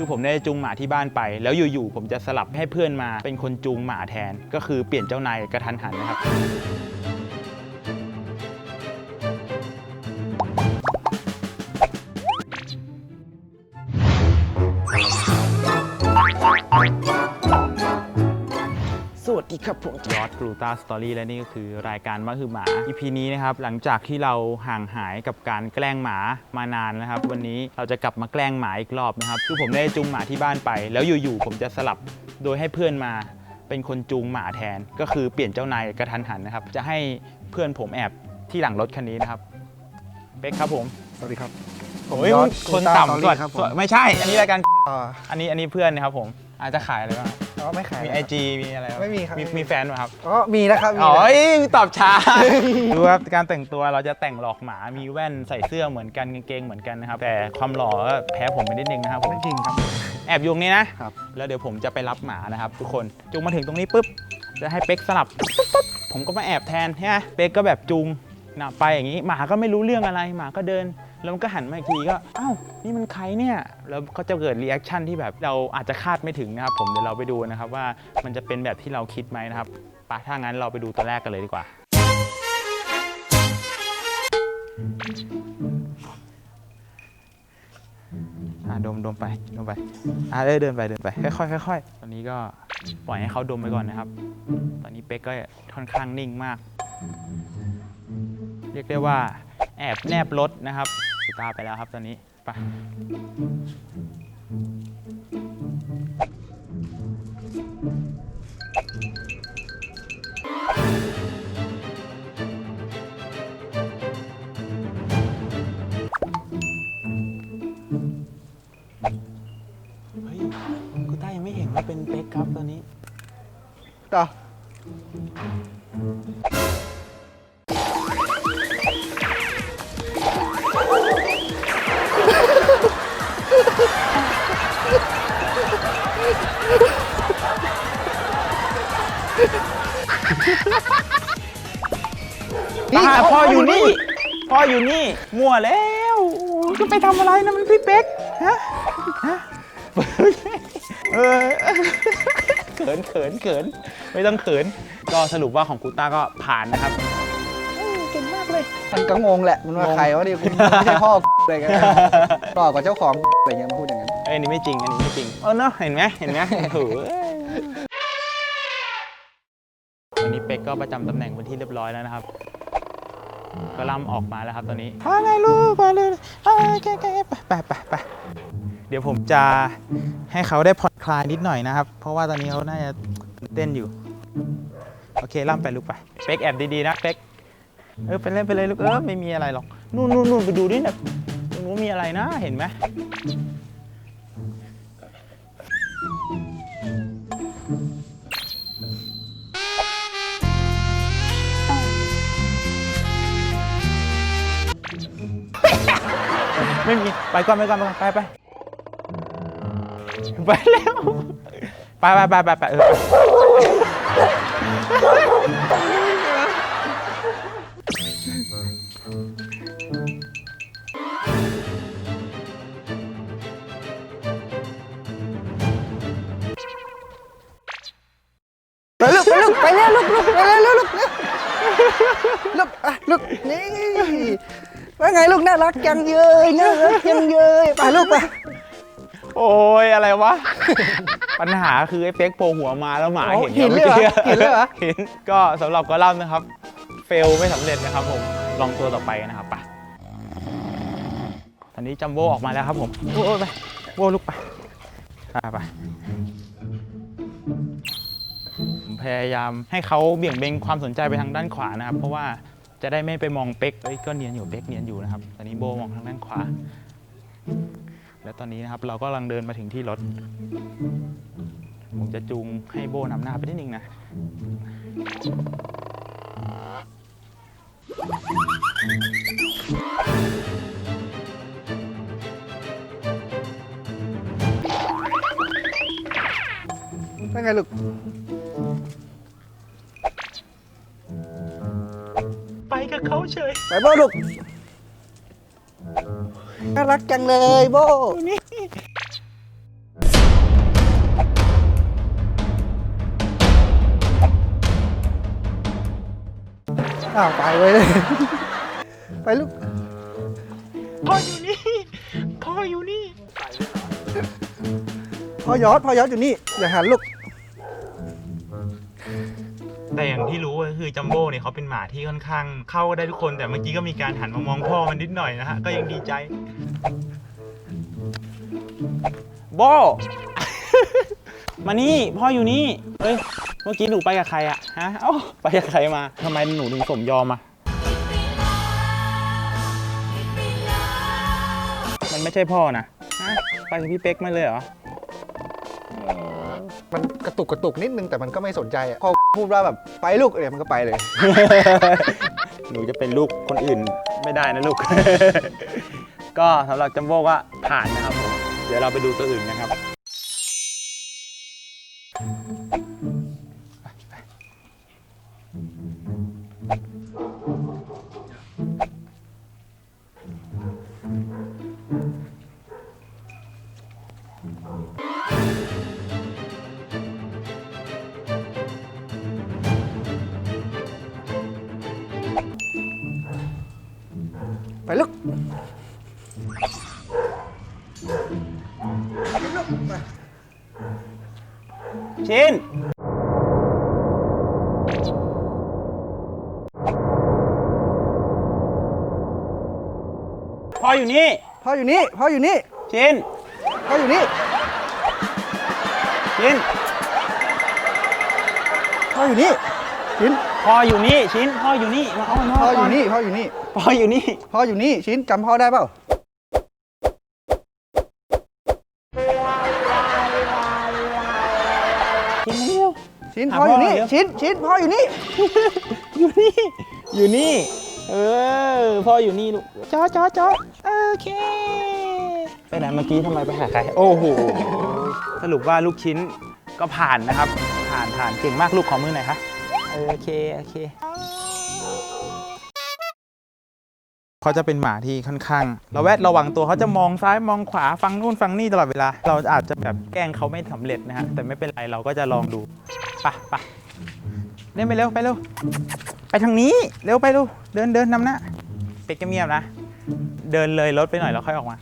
คือผมได้จูงหมาที่บ้านไป แล้วอยู่ๆผมจะสลับให้เพื่อนมาเป็นคนจูงหมาแทน ก็คือเปลี่ยนเจ้านายกระทันหันนะครับ สวัสดีครับผมยอดกรูตาสตอรี่และนี่ก็คือรายการว่าคือหมา EP นี้นะครับหลังจากที่เราห่างหายกับการแกล้งหมามานานนะครับ วันนี้เราจะกลับมาแกล้งหมาอีกรอบนะครับคือผมได้จูงหมาที่บ้านไป แล้วอยู่ๆผมจะสลับโดยให้เพื่อนมาเป็นคนจูงหมาแทน ก็คือเปลี่ยนเจ้านายกระทันหันนะครับ จะให้เพื่อนผมแอบที่หลังรถคันนี้นะครับเป๊กครับผมสวัสดีครับโอ้ยยอดคน Toyota ต่ำ Story สวัสดีครับผมสวัสดีไม่ใช่ อันนี้รายการอ่าอันนี้อันนี้เพื่อนนะครับผมอาจจะขายอะไรบ้าง อ๋อไม่ขายมีนะไอครับจีมีอะไรบ้างไม่มีครับมีไม่มีมีแฟนไหมครับอ๋อมีนะครับมีอ๋อนะเอ้ยตอบช้าดูครับการแต่งตัวเราจะแต่งหลอกหมามีแว่นใส่เสื้อเหมือนกันกางเกงเหมือนกันนะครับแต่ความหล่อก็แพ้ผมไปนิดนึงนะครับผมไม่จริงครับ แอบอยุงนี้นะครับแล้วเดี๋ยวผมจะไปรับหมานะครับ ทุกคนจูงมาถึงตรงนี้ปุ๊บจะให้เป๊กสลับปุ๊บปุ๊บผมก็มาแอบแทนใช่ไหมเป๊กก็แบบจูงนะไปอย่างนี้หมาก็ไม่รู้เรื่องอะไรหมาก็เดิน แล้วมันก็หันมาอีกทีก็อ้าวนี่มันใครเนี่ยแล้วก็จะเกิดรีแอคชั่นที่แบบเราอาจจะคาดไม่ถึงนะครับผมเดี๋ยวเราไปดูนะครับว่ามันจะเป็นแบบที่เราคิดไหมนะครับไปถ้างั้นเราไปดูตัวแรกกันเลยดีกว่า อ่าดมดมไปดมไป อ่าเดินเดินไปเดินไปค่อยๆค่อยๆตอนนี้ก็ปล่อยให้เขาดมไปก่อนนะครับ ตอนนี้เป๊กก็ค่อนข้างนิ่งมาก เรียกได้ว่า แอบแนบรถนะครับสุตาไปแล้วครับตอนนี้ไป ออยู่นี่ มั่วแล้วจะไปทำอะไรนะมันพี่เป๊กฮะฮะเออเขินเขินเขินไม่ต้องเขิน ก็สรุปว่าของกูต้าก็ผ่านนะครับเออเก่งมากเลยมันก็งงแหละมันว่างงใครวะดิคุณไม่ใช่พ่ออะไรกันนะต่อกว่าเจ้าของอะไรเงี้ยมาพูดอย่างนั้นเอ้ยอันนี้ไม่จริงอันนี้ไม่จริงเออเนอะเห็นไหมเห็นไหมโอ้โหวันนี้เป๊กก็ประจำตำแหน่งเป็นที่เรียบร้อยแล้วนะครับ ก็ล่ำออกมาแล้วครับตอนนี้ว่าไงลูกมาเลยเอ้ยแกไปไปไปไปเดี๋ยวผมจะให้เขาได้ผ่อนคลายนิดหน่อยนะครับ เพราะว่าตอนนี้เขาน่าจะตื่นเต้นอยู่ โอเคล่ำไปลูกไปเป๊กแอบดีๆนะเป๊กเออไปเล่นไปเลยลูกเออไม่มีอะไรหรอกนู่นนู่นนู่นไปดูดินะตรงนู้นมีอะไรนะเห็นไหม ไม่มี ไปก่อนไปก่อนไปก่อนไปไปไปแล้วไปไปไปไปไปเออ ลูกอะลูกนี่ว่าไงลูกน่ารักจังเยยน่ารักจังเยยไปลูกไปโอ้ยอะไรวะ ปัญหาคือไอ้เป๊กโผล่หัวมาแล้วหมาโอ้เห็นเห็นเลยเหรอมื่อกี้เห็นเลยเหรอเห็นก็สำหรับกอลัมน์นะครับ เฟลไม่สำเร็จนะครับผมลองตัวต่อไปนะครับไปตอนนี้จัมโบ้ออกมาแล้วครับผมโอ้ยไปโบ้ลุกไปไปไปผมพยายามให้เขาเบี่ยงเบนความสนใจไปทางด้านขวานะครับ เพราะว่า จะได้ไม่ไปมองเป๊กเอ้ยก็เนียนอยู่เป๊กเนียนอยู่นะครับ ตอนนี้โบมองทางด้านขวา แล้วตอนนี้นะครับเราก็กำลังเดินมาถึงที่รถ ผมจะจูงให้โบนำหน้าไปนิดนึงนะว่าไงลูก เฉยไปโบ้ลูกน่ารักจังเลยโบ้น่อ้าวไปเลยไปลูกพ่ออยู่นี่พ่ออยู่นี่พ่อยอดพ่อยอดอยู่นี่อย่าหันลูก แต่อย่างที่รู้ก็คือจัมโบ้เนี่ยเขาเป็นหมาที่ค่อนข้าง เข้าได้ทุกคนแต่เมื่อกี้ก็มีการหันมามองพ่อมันนิดหน่อยนะฮะก็ยังดีใจโบ มานี่พ่ออยู่นี่เอ้ยเมื่อกี้หนูไปกับใครอะฮะเอ้าไปกับใครมาทำไมหนูถึงสมยอมอะมันไม่ใช่พ่อนะฮะไปกับพี่เป๊กมาเลยเหรอ มันกระตุกกระตุกนิดนึงแต่มันก็ไม่สนใจอะพอพูดว่าแบบไปลูกเนี่ยมันก็ไปเลย หนูจะเป็นลูกคนอื่นไม่ได้นะลูก ก็สำหรับจัมโบ้ก็ผ่านนะครับผม เดี๋ยวเราไปดูตัวอื่นนะครับ ชินพ่ออยู่นี่ พ่ออยู่นี่พ่ออยู่นี่ชินพ่ออยู่นี่ชินพ่ออยู่นี่ชิ้นพ่ออยู่นี่ ชินพ่ออยู่นี่มาอ้อนพ่ออยู่นี่พ่ออยู่นี่พ่ออยู่นี่ พ่ออยู่นี่ชิ้นจำพ่อได้เปล่า ชิ้นหาพ่ออยู่นี่พ่อเดี๋ยวชิ้นชิ้นพ่ออยู่นี่ อยู่นี่ อยู่นี่ เออ พ่ออยู่นี่ลูกจอจอจอโอเค ไปไหนเมื่อกี้ทำไมไปหาใคร โอ้โห สรุปว่าลูกชิ้นก็ผ่านนะครับ ผ่านผ่านเก่งมากลูกขอมือหน่อยคะโอเค โอเค เขาจะเป็นหมาที่ค่อนข้างระแวดระวังตัวเขาจะมองซ้ายมองขวาฟังนู่นฟังนี่ตลอดเวลา เราอาจจะแบบแกล้งเขาไม่สำเร็จนะฮะแต่ไม่เป็นไรเราก็จะลองดูไปะปะเล่นไปเร็วไปเร็วไปทางนี้เร็วไปเร็วเดินเดินนำหน้าเป็กเงียบๆนะ เดินเลยรถไปหน่อยแล้วค่อยออกมา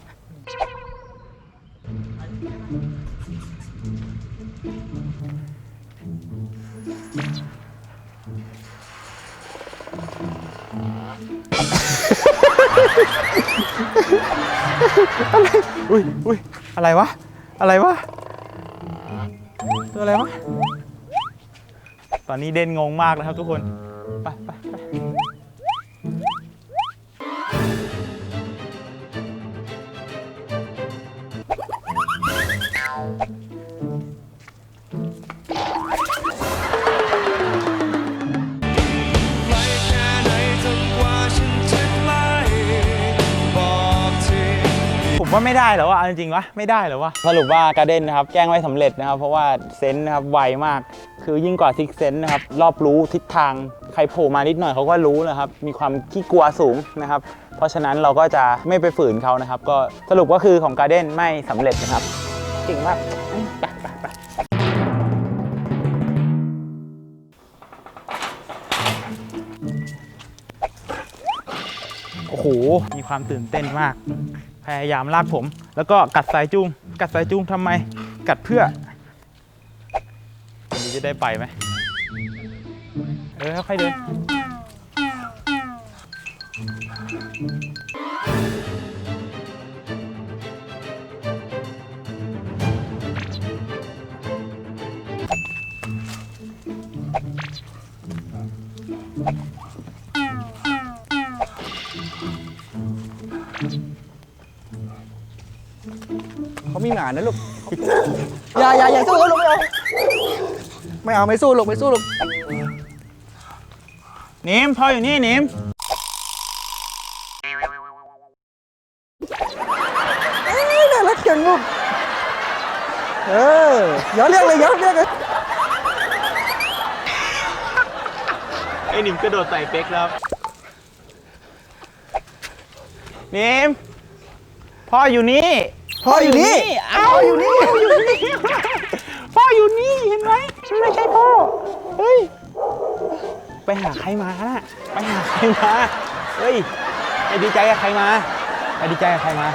อุ้ยอุ้ยอะไรวะ อะไรวะตัวอะไรวะ ตอนนี้เด่นงงมากนะครับทุกคน ไปไป ว่าไม่ได้เหรอวะเอาจริงๆวะไม่ได้เหรอวะสรุปว่าการ์เด้นนะครับแกล้งไม่สำเร็จนะครับ เพราะว่าเซนส์นะครับไวมากคือยิ่งกว่าซิกเซนนะครับรอบรู้ทิศทางใครโผล่มานิดหน่อยเขาก็รู้นะครับ มีความขี้กลัวสูงนะครับ เพราะฉะนั้นเราก็จะไม่ไปฝืนเขานะครับ ก็สรุปก็คือของการ์เด้นไม่สำเร็จนะครับเก่งมากไปไปไป โอ้โห มีความตื่นเต้นมาก พยายามลากผม แล้วก็กัดสายจูง กัดสายจูงทำไม กัดเพื่อวันนี้จะได้ไปไหมเออค่อยเดินามีหมานะลูก อย่าอย่าอย่าสู้ลูกไม่เอา ไม่เอาไม่สู้ลูกไม่สู้ลูก นิมพ่ออยู่นี่นิมนี่น่ารักจังลูก เออย้อนเรียกเลยย้อนเรียกเลยไอ้นิมกระโดดใส่เป๊กแล้วนิม พ่ออยู่นี่พ่ออยู่นี่เอ้าพ่ออยู่นี่พ่ออยู่นี่พ่ออยู่นี่เห็นไหมไม่ใช่พ่อเฮ้ยไปหาใครมาน่ะไปหาใครมาเฮ้ยไปดีใจกับใครมาไปดีใจกับใครมา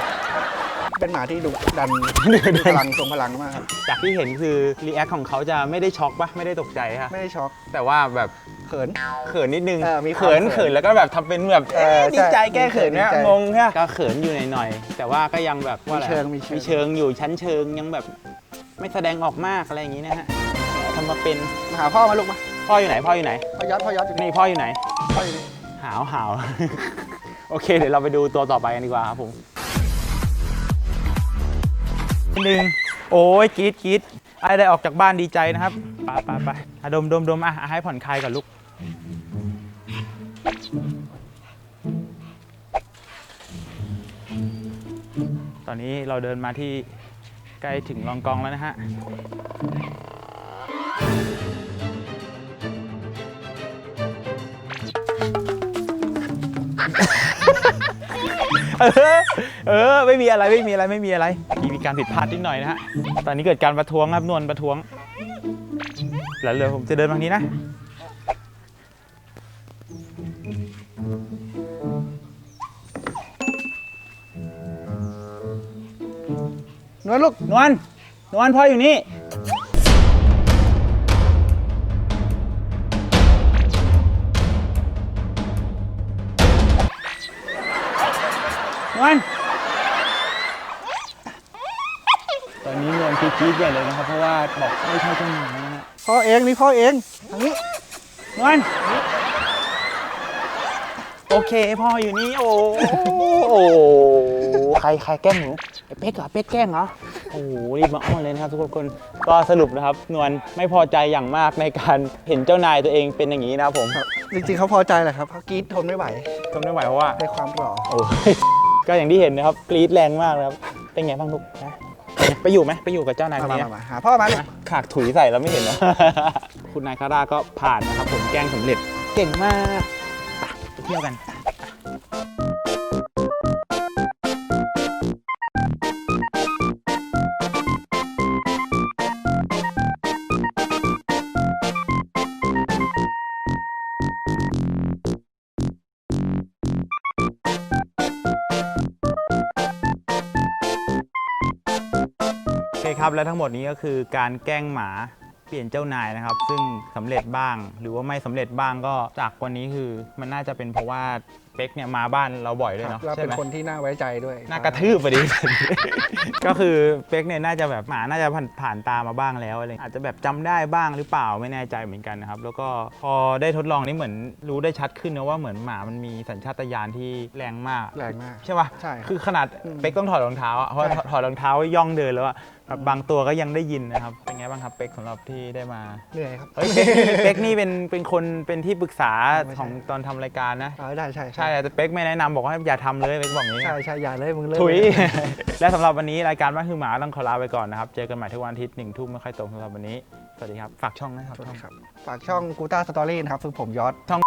เป็นหมาที่ดุดันมีพลังทรงพลังมากครับจากที่เห็นคือรีแอคของเขาจะไม่ได้ช็อกปะไม่ได้ตกใจค่ะไม่ได้ช็อกแต่ว่าแบบเขิน เขินนิดนึงเออมีความเขินเขิเขินนแล้วก็แบบทำเป็นแบบเออเอ๊ะดีใจใช่แก้เขินเนี่ยดีใจงงใช่ปะก็เขินอยู่หน่อยๆแต่ว่าก็ยังแบบว่าอะไรมีเชิงมีเชิง มีเชิงอยู่ชั้นเชิงยังแบบไม่แสดงออกมากอะไรอย่างนี้นะฮะทำมาเป็นมาหาพ่อมาลูกมาพ่ออยู่ไหนพ่ออยู่ไหนพ่อยอดพ่อยอดอยู่นี่นี่พ่ออยู่ไหน พ่ออยู่นี่หาวหาว โอเค เดี๋ยวเราไปดูตัวต่อไปกันดีกว่าครับผม หนึ่งโอ้ยกรีดกรีดไอ้ได้ออกจากบ้านดีใจนะครับไปไปไปอะดมดมดมอะอะให้ผ่อนคลายก่อนลูกตอนนี้เราเดินมาที่ใกล้ถึงลองกองแล้วนะฮะเออ เออ ไม่มีอะไรไม่มีอะไรไม่มีอะไรมีมีการผิดพลาดนิดหน่อยนะฮะ ตอนนี้เกิดการประท้วงครับนวลประท้วง แล้วเดี๋ยวผมจะเดินทางนี้นะ นวลลูก นวล นวลพ่ออยู่นี่ นวล ต อนนี้นวลกรี๊ดๆใหญ่เลยนะครับ เพราะว่าบอกไม่ใช่เจ้าหนูนะฮะพ่อเองนี่พ่อเองทางนี้นวลโอเคพ่ออยู่นี่โอ้โหใครใครแกล้งหนูไอ้เป๊กเหรอเป๊กแกล้งเหรอโอ้โหรีบมาอ้อนเลยนะครับทุกคนก็สรุปนะครับ นวลไม่พอใจอย่างมากในการเห็นเจ้านายตัวเองเป็นอย่างนี้นะครับผมครับจริงๆเขาพอใจแหละครับเขากรีดทนไม่ไหวทนไม่ไหวเพราะว่าในความหล่อโอ้ยก็อย่างที่เห็นนะครับกรี๊ดแรงมากนะครับเป็นไงบ้างลูกนะ ไปอยู่ไหมไปอยู่กับเจ้านายคมานมานี้มามาหาพ่อมาลูกนะขากถุยใส่แล้วไม่เห็นเหรอคุณนายคาราก็ผ่านนะครับผมแกล้งสำเร็จเก่งมากไปเที่ยวกัน ครับและทั้งหมดนี้ก็คือการแกล้งหมาเปลี่ยนเจ้านายนะครับ ซึ่งสำเร็จบ้างหรือว่าไม่สำเร็จบ้างก็จากวันนี้คือมันน่าจะเป็นเพราะว่าเป๊กเนี่ยมาบ้านเราบ่อยด้วยครับเนาะแล้วใช่เป็นไหมคนที่น่าไว้ใจด้วยน่ากระทืบไปดิ ก็คือเป๊กเนี่ยน่าจะแบบหมาน่าจะผ่านผ่านตามาบ้างแล้วอะไรอาจจะแบบจำได้บ้างหรือเปล่าไม่แน่ใจเหมือนกันนะครับ แล้วก็พอได้ทดลองนี่เหมือนรู้ได้ชัดขึ้นนะว่าเหมือนหมามันมีสัญชาตญาณที่แรงมาก แรงมาก ใช่ปะใช่ครับคือขนาดอืม เป๊กต้องถอดรองเท้าอะเพราะใช่ถอดถอดรองเท้าย่องเดินแล้วอะแบบบางตัวก็ยังได้ยินนะครับ เป็นไงบ้างครับเป๊กสำหรับที่ได้มา เหนื่อยครับ เฮ้ยเป๊กนี่เป๊กนี่เป็นเป็นคนเป็นที่ปรึกษาไม่ใช่ ของตอนทำรายการนะอ๋อได้ใช่ใช่แต่เป๊กไม่แนะนำบอกว่าอย่าทำเลยเป๊กบอกอย่างนี้ ใช่ใช่อย่าเลยมึงเลิกถุยเลยและสำหรับวันนี้รายการบ้านคือหมาต้องขอลาไปก่อนนะครับ เจอกันใหม่ทุกวันอาทิตย์หนึ่งทุ่มไม่ค่อยตรงสำหรับวันนี้ สวัสดีครับ ฝากช่องนะครับสวัสดีครับ ฝากช่องกูต้าสตอรี่นะครับ คือผมยอดช่อง